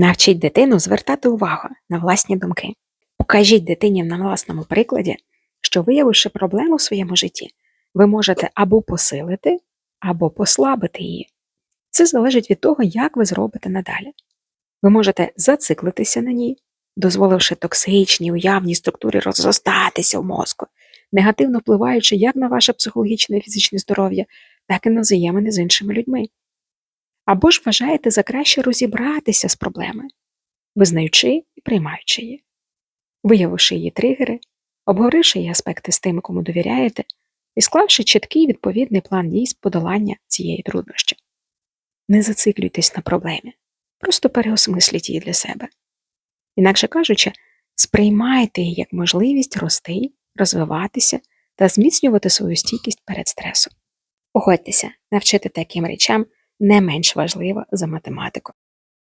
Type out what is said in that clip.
Навчіть дитину звертати увагу на власні думки. Покажіть дитині на власному прикладі, що виявивши проблему в своєму житті, ви можете або посилити, або послабити її. Це залежить від того, як ви зробите надалі. Ви можете зациклитися на ній, дозволивши токсичній уявній структурі розростатися в мозку, негативно впливаючи як на ваше психологічне і фізичне здоров'я, так і на взаємини з іншими людьми. Або ж вважаєте за краще розібратися з проблемою, визнаючи і приймаючи її, виявивши її тригери, обговоривши її аспекти з тими, кому довіряєте, і склавши чіткий відповідний план дій з подолання цієї труднощі. Не зациклюйтесь на проблемі, просто переосмисліть її для себе. Інакше кажучи, сприймайте її як можливість рости, розвиватися та зміцнювати свою стійкість перед стресом. Погодьтеся, навчити таким речам не менш важлива за математику.